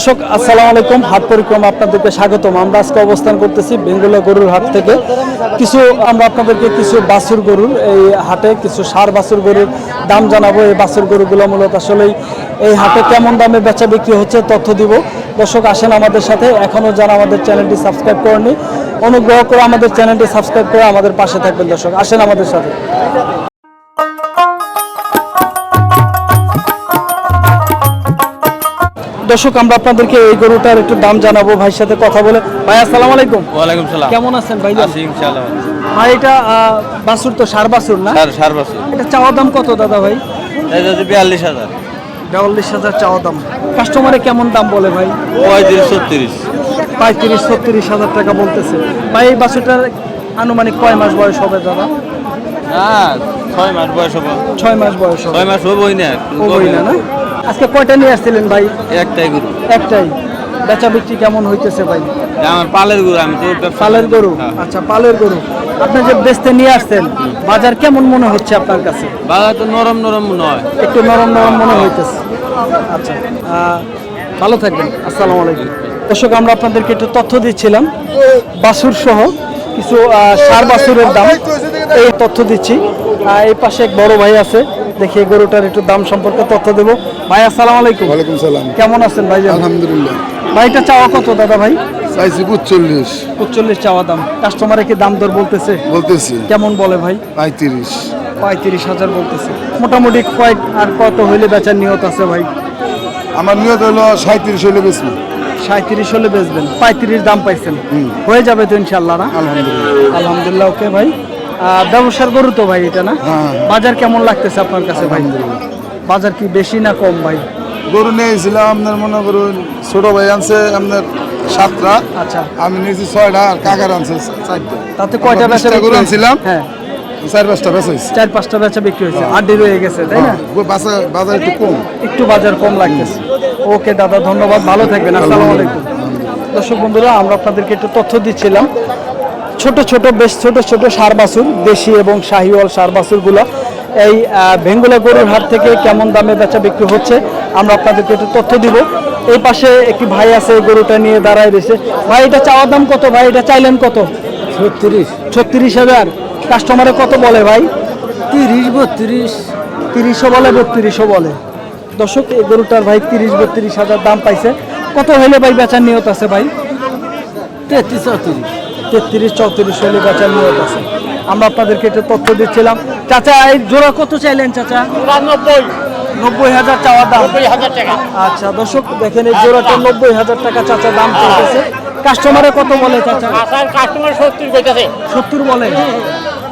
দর্শক, আসসালামু আলাইকুম। হাট পরিক্রমা আপনাদেরকে স্বাগতম। আমরা আজকে অবস্থান করতেছি বেঙ্গুলা গরুর হাট থেকে। কিছু আমরা আপনাদেরকে কিছু বাছুর গরুর, এই হাটে কিছু সার বাছুর গরুর দাম জানাব। এই বাছুর গরুগুলো মূলত আসলেই এই হাটে কেমন দামে বেচা বিক্রি হচ্ছে তথ্য দিব। দর্শক, আসেন আমাদের সাথে। এখনও যারা আমাদের চ্যানেলটি সাবস্ক্রাইব করেনি অনুগ্রহ করে আমাদের চ্যানেলটি সাবস্ক্রাইব করে আমাদের পাশে থাকবেন। দর্শক, আসেন আমাদের সাথে। দর্শক আমরা আপনাদেরকে এই গরুটার একটু দাম জানাব ভাইয়ের সাথে কথা বলে। ভাই আসসালামু আলাইকুম। ওয়ালাইকুম সালাম। কেমন আছেন ভাই আছি ইনশাআল্লাহ। ভাই এটা বাছুর তো সার বাসুর না? সার সার বছর। এটা চাওয়া দাম কত দাদা ভাই? এই হাজার। বিয়াল্লিশ হাজার চাওয়া দাম। কাস্টমারে কেমন দাম বলে ভাই? পঁয়ত্রিশ ছত্রিশ। পঁয়ত্রিশ ছত্রিশ হাজার টাকা বলতেছে। ভাই এই বাসুরটার আনুমানিক কয় মাস বয়স হবে দাদা? হ্যাঁ ছয় মাস বয়স হব। ছয় মাস বয়স হবে। ছয় মাস হবোই না ও না না? আজকে কয়টা নিয়ে আসছিলেন ভাই? একটাই গরু। একটাই। বেচা বিক্রি কেমন হইতেছে ভাই? আমার পালের গরু আমি তো পালের গরু? হ্যাঁ। আচ্ছা পালের গরু। আপনি যে বেচতে নিয়ে আসছেন বাজার কেমন মনে হচ্ছে আপনার কাছে? বাজার তো নরম নরম মনে হয়। একটু নরম নরম মনে হইতেছে। আচ্ছা ভালো থাকবেন। আসসালামু আলাইকুম। দর্শক আমরা আপনাদেরকে একটু তথ্য দিচ্ছিলাম। বাসুর সহ কিছু সার বাছুরের দাম। এই তথ্য দিচ্ছি। এই পাশে এক বড় ভাই আছে। দেখি গরুটার একটু দাম সম্পর্কে তথ্য দেবো। ভাই আসসালাম আলাইকুম। ওয়ালাইকুম সালাম। কেমন আছেন ভাই আলহামদুলিল্লাহ। ভাইটা চাওয়া কত দাদা ভাই? চাইছি চল্লিশ উচ্চল্লিশ চাওয়া দাম। কাস্টমারে কি দাম দর বলতেছে? বলতেছি। কেমন বলে ভাই? পঁয়ত্রিশ। পঁয়ত্রিশ হাজার বলতেছে। মোটামুটি কয়েক আর কত হইলে বেচার নিয়ত আছে ভাই? আমার নিয়ত হলো সাঁত্রিশ হইলে বেশি সাঁত্রিশ হলে বেচবেন। পঁয়ত্রিশ দাম পাইছেন। হয়ে যাবে তো ইনশাল্লাহ না? আলহামদুলিল্লাহ। আলহামদুলিল্লাহ ওকে ভাই। ব্যবসার গরু তো ভাই এটা না? হ্যাঁ। বাজার কেমন লাগতেছে আপনার কাছে ভাই? বাজার কি বেশি না কম ভাই? গরু নিয়েছিলাম আপনার মনে করুন ছোট ভাই আনছে আপনার সাতটা। আচ্ছা। আমি নিয়েছি ছয়টা আর কাকার আনছে চারটা। তাতে কয়টা বেচা গরু আনছিলাম। হ্যাঁ। চার পাঁচটা বেচাইছি চার পাঁচটা বেচা বিক্রি হয়েছে। আড্ডি রয়ে গেছে তাই না? বাজার বাজার একটু কম। একটু বাজার কম লাগতেছে। ওকে দাদা ধন্যবাদ। ভালো থাকবেন। আসসালামু আলাইকুম। দর্শক বন্ধুরা আমরা আপনাদেরকে একটু তথ্য দিচ্ছিলাম। ছোট ছোট বেশ ছোট ছোট সার বাছুর দেশি এবং শাহিওয়াল সার বাছুরগুলো এই ভেঙ্গুলা গরুর হাট থেকে কেমন দামে বেচা বিক্রি হচ্ছে আমরা আপনাদেরকে একটু তথ্য দিব। এই পাশে একটি ভাই আছে এই গরুটা নিয়ে দাঁড়ায় রয়েছে। ভাই এটা চাওয়ার দাম কত? ভাই এটা চাইলেন কত? ছত্রিশ। ছত্রিশ হাজার। কাস্টমারে কত বলে ভাই? তিরিশ বত্রিশ। তিরিশও বলে বত্রিশও বলে। দর্শক এই গরুটার ভাই তিরিশ বত্রিশ হাজার দাম পাইছে। কত হলে ভাই বেচার নিয়ত আছে ভাই? তেত্রিশ চৌত্রিশ। তেত্রিশ চৌত্রিশ হলে বেচার নিয়ত আছে। আমরা আপনাদেরকে একটু তথ্য দিচ্ছিলাম। চাচা এই জোড়া কত চাইলেন চাচা? নব্বই নব্বই হাজার চাওয়ার দাম। টাকা। আচ্ছা দর্শক দেখেন এই জোড়াটা নব্বই হাজার টাকা চাচা দাম চলতেছে। কাস্টমারে কত বলে চাচা? কাস্টমার সত্তর কইতাছে। সত্তর বলে।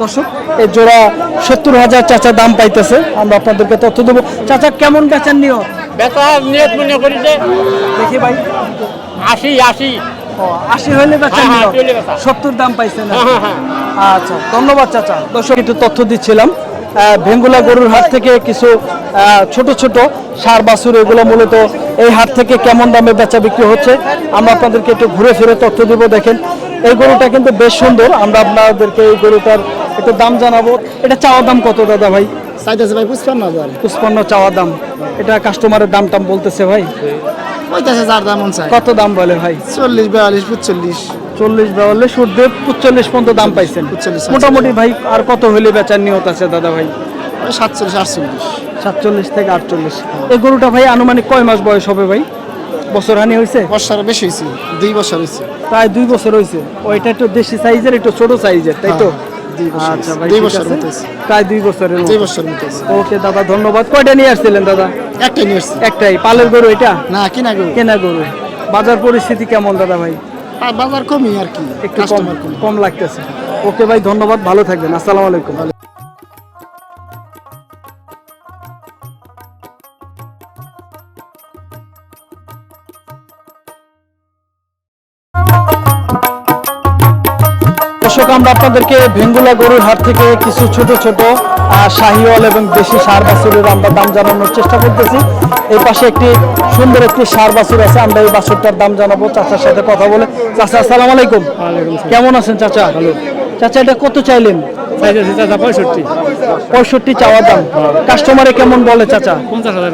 দর্শক এই জোড়া সত্তর হাজার চাচা দাম পাইতেছে। আমরা আপনাদেরকে তথ্য দেবো। চাচা কেমন বেচার নিয়ত? বেচা নিয়ত মনে করিছে দেখি ভাই। আশি আশি। আশি হইলে বেচা হ্যাঁ, হ্যাঁ। সত্তর দাম পাইছেন হ্যাঁ, হ্যাঁ, আচ্ছা ধন্যবাদ চাচা। দর্শক একটু তথ্য দিচ্ছিলাম। ভেঙ্গুলা গরুর হাট থেকে কিছু আহ, ছোট ছোট সার বাছুর এগুলো মূলত এই হাট থেকে কেমন দামে বেচা বিক্রি হচ্ছে? আমরা আপনাদেরকে একটু ঘুরে ফিরে তথ্য দিব দেখেন। এই গরুটা কিন্তু বেশ সুন্দর। আমরা আপনাদেরকে এই গরুটার একটু দাম জানাব। এটা চাওয়া দাম কত দাদা ভাই? চাইতেছে ভাই পুষ্পান্ন পুষ্পান্ন চাওয়া দাম। এটা কাস্টমারের দাম টাম বলতেছে ভাই? ওইটাছে যার দাম চাই কত দাম বলে ভাই? চল্লিশ বিয়াল্লিশ পঁচল্লিশ চল্লিশ বেওয়াল্লিশ সুরদেব পঁচল্লিশ পর্যন্ত দাম পাইছেন। 45 মোটামুটি ভাই আর কত হইলে বেচার নিয়ত আছে দাদা ভাই? সাতচল্লিশ আটচল্লিশ। সাতচল্লিশ থেকে আটচল্লিশ। এই গরুটা ভাই আনুমানিক কয় মাস বয়স হবে ভাই? বছর হানি হয়েছে বর্ষার বেশি হয়েছে দুই বছর হয়েছে প্রায় দুই বছর হয়েছে ওইটা একটু দেশি সাইজের একটু ছোট সাইজের তাই তো? হ্যাঁ, বছর আচ্ছা ভাই দুই বছর আছে। মতো হয়েছে। প্রায় দুই বছরের দুই বছর মতো ওকে দাদা ধন্যবাদ। কয়টা নিয়ে আসছিলেন দাদা? একটাই নিয়ে এসছি একটাই। পালের গরু এটা? না কিনা কেনা গরু। বাজার পরিস্থিতি কেমন দাদা ভাই? বাজার কমই আর কি। একটু কম লাগতেছে। ওকে ভাই ধন্যবাদ। ভালো থাকবেন। আসসালামু আলাইকুম। আমরা আপনাদেরকে ভেঙ্গুলা গরুর হাট থেকে কিছু ছোট ছোট শাহিওয়াল এবং দেশি সার বাছুরের আমরা দাম জানানোর চেষ্টা করতেছি। এই পাশে একটি সুন্দর একটি সার বাছুর আছে আমরা এই বাছুরটার দাম জানাব চাচার সাথে কথা বলে। চাচা আসসালামু আলাইকুম। কেমন আছেন চাচা? চাচা এটা কত চাইলেন? পঁয়ষট্টি। পঁয়ষট্টি চাওয়া দাম। কাস্টমারে কেমন বলে চাচা? পঞ্চাশ হাজার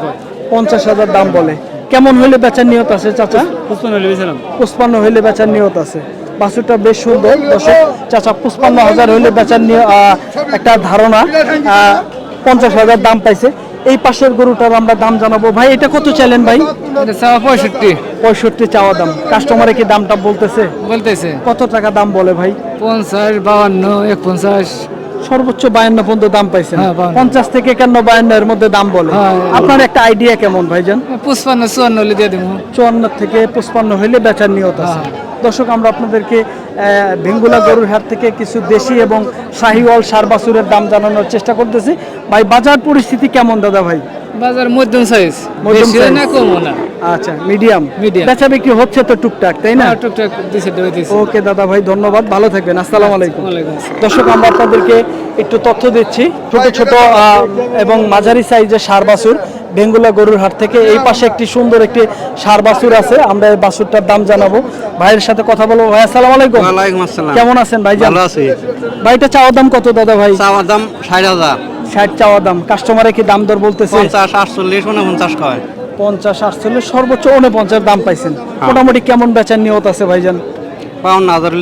পঞ্চাশ হাজার দাম বলে। কেমন হইলে বেচার নিয়ত আছে চাচা? পুষ্পন পুষ্পান্ন হইলে বেচার নিয়ত আছে। বাছুরটা বেশ সুন্দর। দর্শক চাচা পুষ্পান্ন হাজার হইলে বেচার নিয় একটা ধারণা পঞ্চাশ হাজার দাম পাইছে। এই পাশের গরুটার আমরা দাম জানাব। ভাই এটা কত চাইলেন ভাই? পঁয়ষট্টি। পঁয়ষট্টি চাওয়া দাম। কাস্টমারে কি দামটা বলতেছে? বলতেছে। কত টাকা দাম বলে ভাই? পঞ্চাশ বাউান্ন এক পঞ্চাশ সর্বোচ্চ বায়ান্ন পর্যন্ত দাম পাইছেন। হ্যাঁ, পঞ্চাশ থেকে একান্ন বায়ান্নের মধ্যে দাম বলে। হ্যাঁ, আপনার একটা আইডিয়া কেমন ভাইজান? পুষ্পান্ন চুয়ান্ন হলে দিয়ে দেবো চুয়ান্ন থেকে পঁচপান্ন হইলে বেচার নিয়ত আছে। দর্শক আমরা আপনাদেরকে ভেঙ্গুলা গরুর হাট থেকে কিছু দেশি এবং শাহিওয়াল সার বাছুরের দাম জানানোর চেষ্টা করতেছি। ভাই বাজার পরিস্থিতি কেমন দাদা ভাই? বাজার মধ্যম সাইজ মধ্যম বেশি না কমও না। আচ্ছা মিডিয়াম। বেচা বিক্রি হচ্ছে তো টুকটাক তাই না? না টুকটাক দিছে দিছে। ওকে দাদা ভাই ধন্যবাদ। ভালো থাকবেন। আসসালামু আলাইকুম। দর্শক আমরা আপনাদেরকে একটু তথ্য দিচ্ছি। ছোট ছোট এবং মাঝারি সাইজের সার বাছুর। বেঙ্গুলা গরুর হাট থেকে এই পাশে একটি সুন্দর একটি সার বাছুর আছে। আমরা এই বাছুরটার দাম জানাব। ভাইয়ের সাথে কথা বলব। ভাই আসসালামু আলাইকুম। ওয়ালাইকুম আসসালাম। কেমন আছেন ভাই ভালো আছি। ভাইটা চাওয়ার দাম কত দাদা ভাই? চাওয়ার দাম ষাট হাজার। ষাট চাওয়ার দাম। কাস্টমারে কি দাম দর বলতেছে? পঞ্চাশ আটচল্লিশ উনপঞ্চাশ কয়। পঞ্চাশ আটচল্লিশ সর্বোচ্চ উনপঞ্চাশ দাম পাইছেন। হ্যাঁ। মোটামুটি কেমন বেচার নিয়ত আছে ভাইজান? বাউন্ন হাজার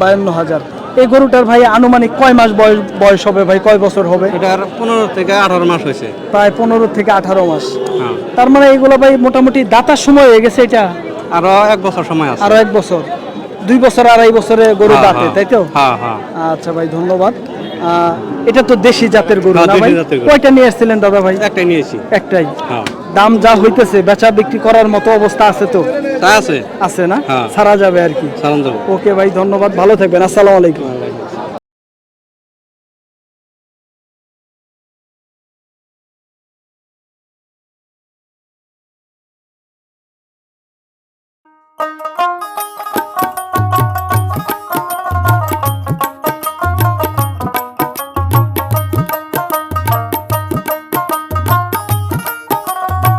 বায়ান্ন হাজার। এই গরুটার ভাই আনুমানিক কয় মাস বয়স বয়স হবে ভাই? কয় বছর হবে? এটার পনেরো থেকে আঠারো মাস হয়েছে। প্রায় পনেরো থেকে আঠারো মাস। হ্যাঁ। তার মানে এইগুলো ভাই মোটামুটি দাতার সময় হয়ে গেছে এটা? আরও এক বছর সময় আছে। আরও এক বছর। দুই বছর আড়াই বছরে গরু হ্যাঁ, দাঁতে হ্যাঁ। তাই তো? আচ্ছা ভাই ধন্যবাদ। এটা তো দেশি জাতের গরু না ভাই? কয়টা নিয়ে এসেছিলেন দাদা ভাই? একটাই নিয়েছি। একটাই। হ্যাঁ। দাম যা হইতেছে বেচা বিক্রি করার মতো অবস্থা আছে তো? তা আছে? আছে না? হ্যাঁ। সারা যাবে আর কি? ওকে ভাই ধন্যবাদ। ভালো থাকবেন। আসসালামু আলাইকুম।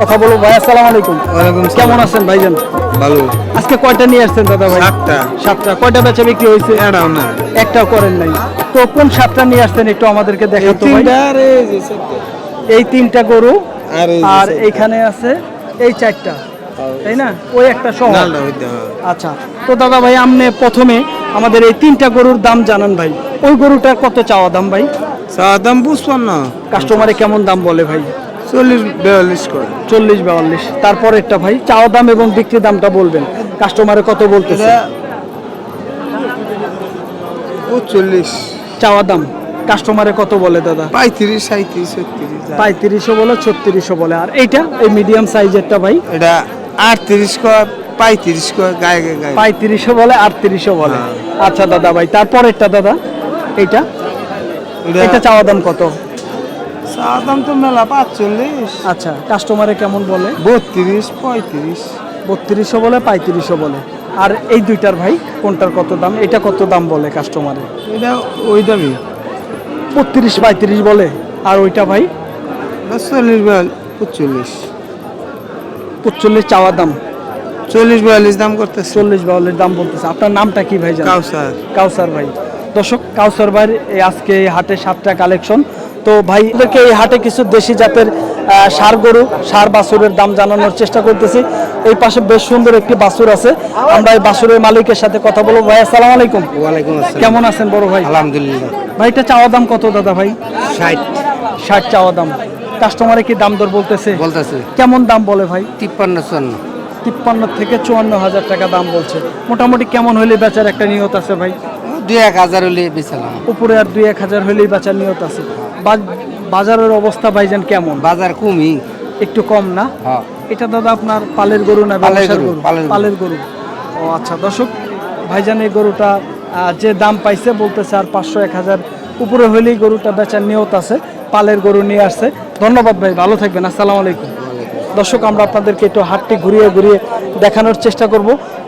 কথা বলব ভাই আসসালামু আলাইকুম। কেমন আছেন ভাইজান? ভালো। আজকে কয়টা নিয়ে আসছেন দাদা ভাই? সাতটা। সাতটা। কয়টা বেচা বিক্রি হয়েছে? এটাও না একটাও করেন নাই। তো কোন সাতটা নিয়ে আসছেন একটু আমাদেরকে দেখো তো ভাই। এই তিনটা গরু আর এই আর এইখানে আছে এই চারটা। তাই না? ওই একটা সহ। আচ্ছা। তো দাদা ভাই আপনি প্রথমে আমাদের এই তিনটা গরুর দাম জানান ভাই। ওই গরুটার কত চাওয়া দাম ভাই? চাওয়া দাম বুঝপান না কাস্টমারে কেমন দাম বলে ভাই? চল্লিশ বিয়াল্লিশ করে। চল্লিশ বিয়াল্লিশ। তারপর একটা ভাই চাওয়া দাম এবং বিক্রি দামটা বলবেন। কাস্টমারে কত বলতেছে? ও চল্লিশ চাওয়া দাম। কাস্টমারে কত বলে দাদা? পঁয়ত্রিশ সাঁত্রিশ ছত্রিশ পঁয়ত্রিশশো বলে ছত্রিশশো বলে। আর এইটা এই মিডিয়াম সাইজেরটা ভাই? এটা আটত্রিশ কয় পঁয়ত্রিশ কয় গায়ে গায়ে পঁয়ত্রিশশো বলে আটত্রিশশো বলে। হ্যাঁ। আচ্ছা দাদা ভাই তারপরেরটা দাদা এইটা? এটা এটা চাওয়া দাম কত? চা দাম তো মেলা পাঁচচল্লিশ। আচ্ছা কাস্টমারে কেমন বলে? বত্রিশ পঁয়ত্রিশ। বত্রিশশো বলে পঁয়ত্রিশশো বলে। আর এই দুইটার ভাই কোনটার কত দাম? এটা কত দাম বলে কাস্টমারে এটা ওই দামি বত্রিশ পঁয়ত্রিশ বলে। আর ওইটা ভাই? চল্লিশ বিয়াল্লিশ পঁচল্লিশ। পঁচল্লিশ চাওয়া দাম। চল্লিশ বিয়াল্লিশ দাম করতেছে। চল্লিশ বাউলের দাম বলতেছে। আপনার নামটা কি ভাই কাউসার। কাউসার ভাই। দর্শক কাউসার এই আজকে হাটে সাতটা কালেকশন তো ভাই ওদেরকে এই হাটে কিছু দেশি জাতের ষাঁড় গরু ষাঁড় বাছুরের দাম জানানোর চেষ্টা করতেছি। এই পাশে বেশ সুন্দর একটি বাছুর আছে। আমরা এই বাছুরের মালিকের সাথে কথা বলব। ভাই আসসালামু আলাইকুম। ওয়ালাইকুম আসসালাম। কেমন আছেন বড় ভাই? আলহামদুলিল্লাহ। ভাইটা চাওয়া দাম কত দাদা ভাই? ষাট। ষাট চাওয়া দাম। কাস্টমারে কি দাম দর বলতেছে? বলতেছে। কেমন দাম বলে ভাই? তিপ্পান্ন চুয়ান্ন। তিপ্পান্ন থেকে চুয়ান্ন হাজার টাকা দাম বলছে। মোটামুটি কেমন হইলে বেচার একটা নিয়ত আছে ভাই? দুই এক হাজার হলে বেচালাম উপরে আর দুই এক হাজার হইলেই বেচার নিয়ত আছে। বাজারের অবস্থা ভাইজান কেমন? বাজার কমই। একটু কম না? হ্যাঁ। এটা দাদা আপনার পালের গরু না পালের গরু, গরু? পালের গরু। ও আচ্ছা দর্শক ভাইজান এই গরুটা যে দাম পাইছে বলতেছে আর পাঁচশো এক হাজার। উপরে হইলেই গরুটা বেচার নিয়ত আছে পালের গরু নিয়ে আসছে। ধন্যবাদ ভাই ভালো থাকবেন আসসালামু আলাইকুম। দর্শক আমরা আপনাদেরকে একটু হাটটি ঘুরিয়ে ঘুরিয়ে দেখানোর চেষ্টা করব।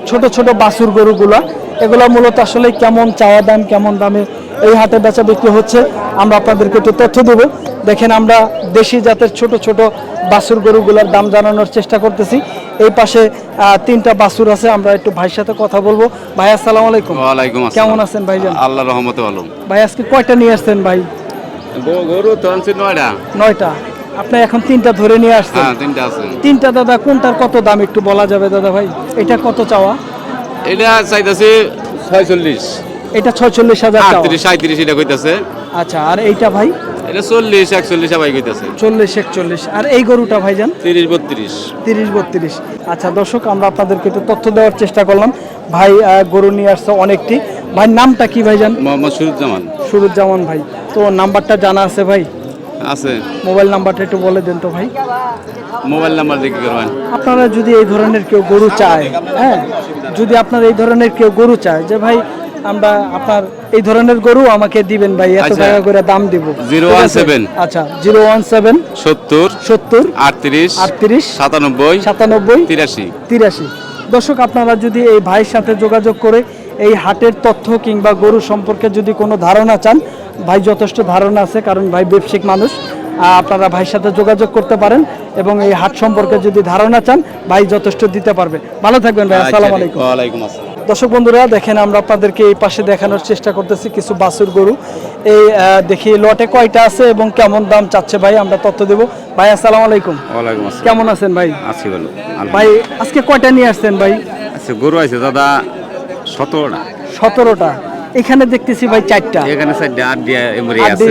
ছোট ছোট বাছুর গরুগুলা এগুলো মূলত আসলে কেমন চাওয়া দাম কেমন দামে এই হাটে বেচা বিক্রি হচ্ছে আমরা আপনাদেরকে একটু তথ্য দেব। দেখেন আমরা দেশি জাতের ছোট ছোট বাছুর গরুগুলোর দাম জানানোর চেষ্টা করতেছি। এই পাশে আহ, তিনটা বাছুর আছে আমরা একটু ভাইয়ের সাথে কথা বলব। ভাই আসসালামু আলাইকুম। ওয়ালাইকুম আসসালাম। কেমন আছেন ভাইজান? আল্লাহ রহমতে ভালো। ভাই আজকে কয়টা নিয়ে আসছেন ভাই? গরু তো আনছি নয়টা। নয়টা। আপনি এখন তিনটা ধরে নিয়ে আসছেন। হ্যাঁ তিনটা আছে। তিনটা দাদা কোনটার কত দাম একটু বলা যাবে দাদা ভাই? এটা কত চাওয়া? এটা চাইতেছে ছয়চল্লিশ। এটা ছয়চল্লিশ হাজার আটত্রিশ সাঁত্রিশ এটা কইতাছে। আচ্ছা আর এইটা ভাই? এটা চল্লিশ একচল্লিশ সবাই কইতাছে। চল্লিশ একচল্লিশ। আর এই গরুটা ভাইজান? তিরিশ বত্রিশ। তিরিশ বত্রিশ। আচ্ছা দর্শক আমরা আপনাদেরকে একটু তথ্য দেওয়ার চেষ্টা করলাম। ভাই গরু নিয়ে আসছে অনেকটি। ভাই নামটা কি ভাইজান? মোহাম্মদ সুরুজ্জামান। সুরুজ্জামান ভাই। তো নাম্বারটা জানা আছে ভাই? আছে। মোবাইল নাম্বারটা একটু বলে দেন তো ভাই। মোবাইল নাম্বার দেখি করবেন। আপনারা যদি এই ধরনের কেউ গরু চায় হ্যাঁ যদি আপনার এই ধরনের কেউ গরু চায় যে ভাই আমরা আপনার এই ধরনের গরু আমাকে দিবেন ভাই এত আচ্ছা। টাকা করে দাম দিব। 017 আচ্ছা জিরো ওয়ান সেভেন। সত্তর। সত্তর। আটত্রিশ। আটত্রিশ। সাতানব্বই। সাতানব্বই। তিরাশি। তিরাশি। দর্শক আপনারা যদি এই ভাইয়ের সাথে যোগাযোগ করে এই হাটের তথ্য কিংবা গরু সম্পর্কে যদি কোনো ধারণা চান ভাই যথেষ্ট ধারণা আছে কারণ ভাই ব্যবসায়িক মানুষ। আপনারা ভাইয়ের সাথে যোগাযোগ করতে পারেন এবং এই হাট সম্পর্কে যদি ধারণা চান ভাই যথেষ্ট দিতে পারবে। ভালো থাকবেন ভাই আসসালামু আলাইকুম। আচ্ছা, ওয়ালাইকুম আসসালাম। দর্শক বন্ধুরা দেখেন আমরা আপনাদেরকে এই পাশে দেখানোর চেষ্টা করতেছি কিছু বাছুর গরু। এই দেখি লটে কয়টা আছে এবং কেমন দাম চাচ্ছে ভাই আমরা তথ্য দেব। ভাই আসসালামু আলাইকুম। ওয়ালাইকুম আসসালাম। কেমন আছেন ভাই? আছি বলো ভাই আজকে কয়টা নিয়ে আসছেন ভাই? আচ্ছা গরু আছে দাদা সতেরোটা। সতেরোটা। এখানে দেখতেছি ভাই চারটা। এখানে চারটে আট দিয়ে এমরি আছে।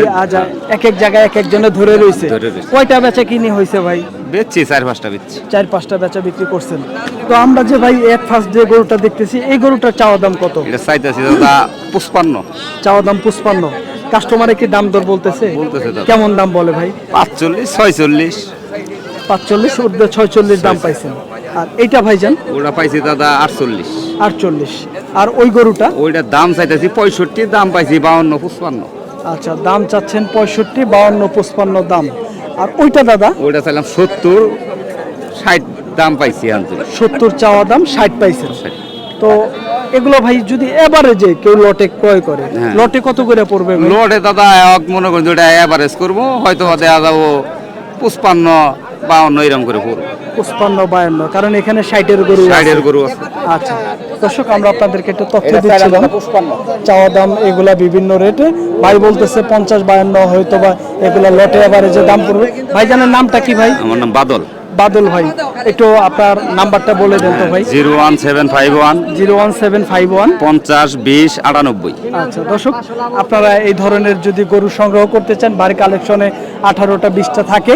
এক এক জায়গায় এক একজনে ধরে রয়েছে। কয়টা বেচা কিনি হয়েছে ভাই? বেচছি চার পাঁচটা বেচছি। চার পাঁচটা বেচা বিক্রি করছেন। তো আমরা যে ভাই এক ফার্স্ট যে গরুটা দেখতেছি এই গরুটার চাওয়া দাম কত? এটা চাইতেছি দাদা পুষ্পান্ন চাওয়া দাম পুষ্পান্ন কাস্টমারে কি দাম দর বলতেছে? বলতেছে দাদা। কেমন দাম বলে ভাই? পাঁচচল্লিশ ছয়চল্লিশ। পাঁচচল্লিশ ছয়চল্লিশ দাম পাইছেন। আর এইটা ভাইজান? ওটা পাইছি দাদা আটচল্লিশ। আটচল্লিশ। আর ওই গরুটা? ওইটার দাম চাইতেছি পঁয়ষট্টি দাম পাইছি বাউন্ন পুষ্পান্ন আচ্ছা দাম চাচ্ছেন পঁয়ষট্টি বাউন্ন পঁচপান্ন দাম। আর ওইটা দাদা? ওইটা চাইলাম সত্তর ষাট দাম পাইছি সত্তর চাওয়া দাম ষাট পাইছেন। তো এগুলো ভাই যদি এবারে যে কেউ লটে ক্রয় করে হ্যাঁ। লটে কত করে পড়বে লটে দাদা মনে করেন যেটা অ্যাভারেজ করব হয়তো দেখা যাব পুষ্পান্ন বাউন্ন এরকম করে গরু। পুষ্পান্ন বায়ান্ন কারণ এখানে ষাটের গরু আছে। ষাটের গরু আছে। আচ্ছা দর্শক আমরা আপনাদেরকে একটু তথ্য দিচ্ছিলাম। চাওয়া দাম এগুলা বিভিন্ন রেটে। ভাই বলতেছে পঞ্চাশ বায়ান্ন হয়তো বা এগুলা লটে এবারে যে দাম পড়বে। ভাই জানার নামটা কি ভাই? আমার নাম বাদল। বাদল ভাই একটু আপনার নাম্বারটা বলে দেন তো ভাই। Zero one seven five one zero one seven five one. পঞ্চাশ বিশ আটানব্বই। আচ্ছা দর্শক আপনারা এই ধরনের যদি গরু সংগ্রহ করতে চান বাড়ি কালেকশনে আঠারোটা বিশটা থাকে